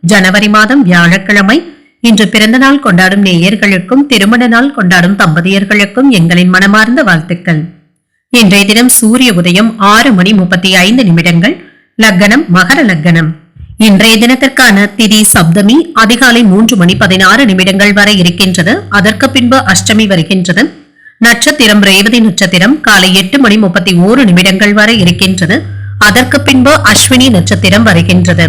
ஜனவரி மாதம் வியாழக்கிழமை. இன்று பிறந்த நாள் கொண்டாடும் நேயர்களுக்கும் திருமண நாள் கொண்டாடும் தம்பதியர்களுக்கும் எங்களின் மனமார்ந்த வாழ்த்துக்கள். இன்றைய தினம் சூரிய உதயம் ஆறு மணி முப்பத்தி ஐந்து நிமிடங்கள். லக்கணம் மகர லக்கணம். இன்றைய தினத்திற்கான திதி சப்தமி அதிகாலை மூன்று மணி பதினாறு நிமிடங்கள் வரை இருக்கின்றது. அதற்கு பின்பு அஷ்டமி வருகின்றது. நட்சத்திரம் ரேவதி நட்சத்திரம் காலை எட்டு மணி முப்பத்தி ஓரு நிமிடங்கள் வரை இருக்கின்றது. அதற்கு பின்பு அஸ்வினி நட்சத்திரம் வருகின்றது.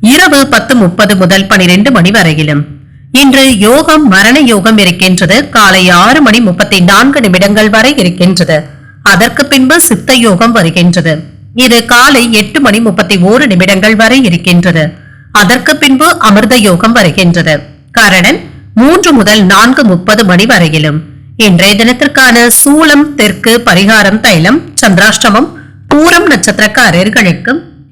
இரவு பத்து முப்பது முதல் பனிரெண்டு மணி வரையிலும். இன்று யோகம் மரண யோகம் இருக்கின்றது. காலை ஆறு மணி முப்பத்தி நான்கு நிமிடங்கள் வரை இருக்கின்றது. அதற்கு பின்பு சித்த யோகம் வருகின்றது. இது காலை எட்டு மணி முப்பத்தி ஓரு நிமிடங்கள் வரை இருக்கின்றது. அதற்கு பின்பு அமிர்த யோகம் வருகின்றது. கரணன் மூன்று முதல் நான்கு முப்பது மணி வரையிலும். இன்றைய தினத்திற்கான சூலம் தெற்கு பரிகாரம் தைலம் சந்திராஷ்டமம் பூரம் நட்சத்திரக்காரர்களுக்கு